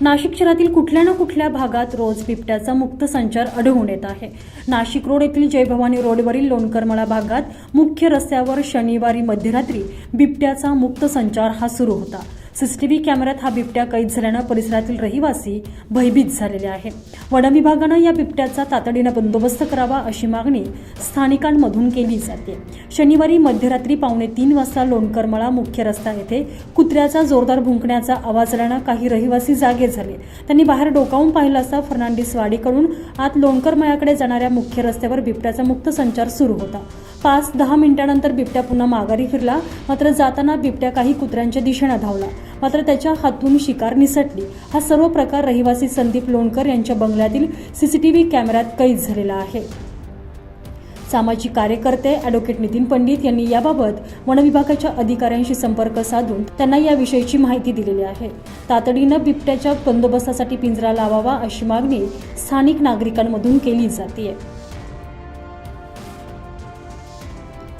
नाशिक शहरातील कुठल्या ना कुठल्या भागात रोज बिबट्याचा मुक्त संचार आढळून येत आहे. नाशिक रोड येथील जयभवानी रोडवरील लोणकरमळा भागात मुख्य रस्त्यावर शनिवारी मध्यरात्री बिबट्याचा मुक्त संचार हा सुरू होता. सीसीटीव्ही कॅमेऱ्यात हा बिबट्या कैद झाल्यानं परिसरातील रहिवासी भयभीत झालेले आहे वन विभागानं या बिबट्याचा तातडीनं बंदोबस्त करावा अशी मागणी स्थानिकांमधून केली जाते. शनिवारी मध्यरात्री पावणे तीन वाजता लोणकरमळा मुख्य रस्ता येथे कुत्र्याचा जोरदार भुंकण्याचा आवाज आल्यानं काही रहिवासी जागे झाले. त्यांनी बाहेर डोकावून पाहिलं असता फर्नांडिस वाडीकडून आत लोणकरमळ्याकडे जाणाऱ्या मुख्य रस्त्यावर बिबट्याचा मुक्त संचार सुरू होता. पाच दहा मिनिटानंतर बिबट्या पुन्हा माघारी फिरला. मात्र जाताना बिबट्या काही कुत्र्यांच्या दिशेनं धावला. मात्र त्याच्या हातून शिकार निसटली. हा सर्व प्रकार रहिवासी संदीप लोणकर यांच्या बंगल्यातील सीसीटीव्ही कॅमेऱ्यात कैद झालेला आहे. सामाजिक कार्यकर्ते ॲडव्होकेट नितीन पंडित यांनी याबाबत वनविभागाच्या अधिकाऱ्यांशी संपर्क साधून त्यांना याविषयीची माहिती दिलेली आहे. तातडीनं बिबट्याच्या बंदोबस्तासाठी पिंजरा लावावा अशी मागणी स्थानिक नागरिकांमधून केली जाते